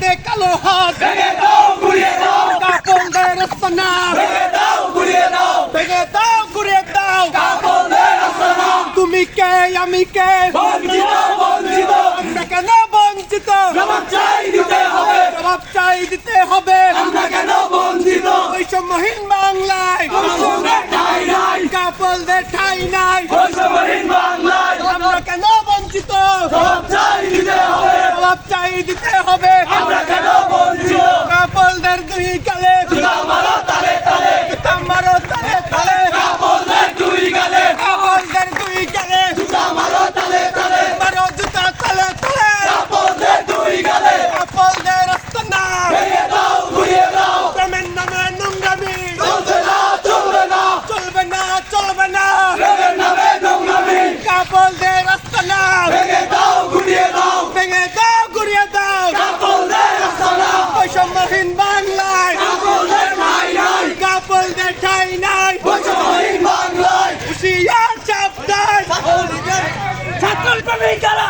দে কালো হাত ভেঙে দাও গুড়িয়ে দাও। কাপড় দে রসনা ভেঙে দাও গুড়িয়ে দাও। ভেঙে দাও ঘুরিয়ে দাও। কাপড়দের আস্তানা তুমি কে আমি কে? বঞ্চিত বঞ্চিত। আমরা কেন বঞ্চিত? জবাব চাই দিতে হবে। জবাব চাই দিতে হবে। আমরা কেন বঞ্চিত? বৈষম্যহীন বাংলায়। নাই। কাপড়দের ঠাই নাই বৈষম্যহীন বাংলায় আমরা কেন বঞ্চিত জবাব চাই দিতে হবে জবাব চাই দিতে হবে আমরা কেন বঞ্চিত কাপড়দের দুই কালে জুতা মারো তালে তালে আমারও তালে তালে কাপড়দের দুই গালে কাপড়দের দুই কালে জুতা মারো তালে তালে আমারও জুতা তালে তালে কাপড়দের দুই গালে কাপড়দের রস্তনা ভেঙে দাও গুড়িয়ে দাও প্রেমের নামে নোংরামি চলবে না চলবে না চলবে না চলবে না প্রেমের নামে নোংরামি কাপড়দের রস্তনা ভেঙে দাও গুড়িয়ে দাও ভেঙে দাও ঘুরিয়ে দাও। বৈষম্যহীন বাংলায়। কাপড়দের ঠাঁই নাই। বাংলায়। হুশিয়ার সাবধান ছাত্র প্রেমিক যারা